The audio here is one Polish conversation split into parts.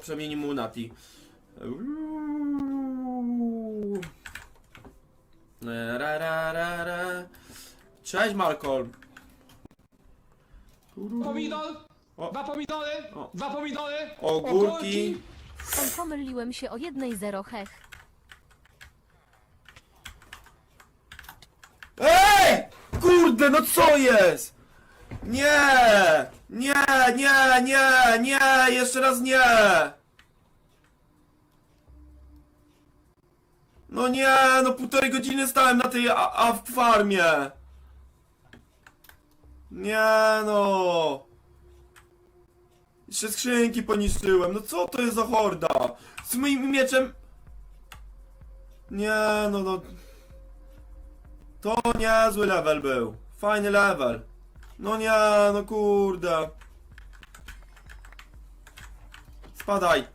przemieni mu Nati. Ra, ra, ra, ra. Cześć Malcolm. Pomidor! O. Dwa pomidory! O. Dwa pomidory! Ogórki. Oj, pomyliłem się o jednej zero hech. Ej! Kurde, no co jest? Nie! Nie, nie, nie, nie, jeszcze raz nie! No nie, no półtorej godziny stałem na tej a, a w farmie. Nie no. Jeszcze skrzynki poniszczyłem, no co to jest za horda? Z moim mieczem... Nie no, no... To niezły level był. Fajny level. No nie, no kurde. Spadaj.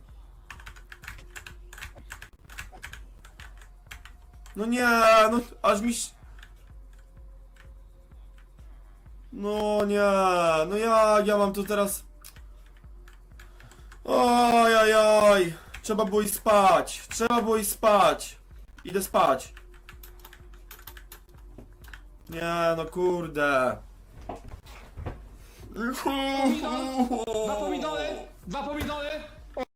No nie, no aż mi... No nie, no jak ja mam tu teraz... Oj, oj, oj. Trzeba było iść spać. Trzeba było iść spać. Idę spać. Nie, no kurde. Dwa pomidory! Dwa pomidory!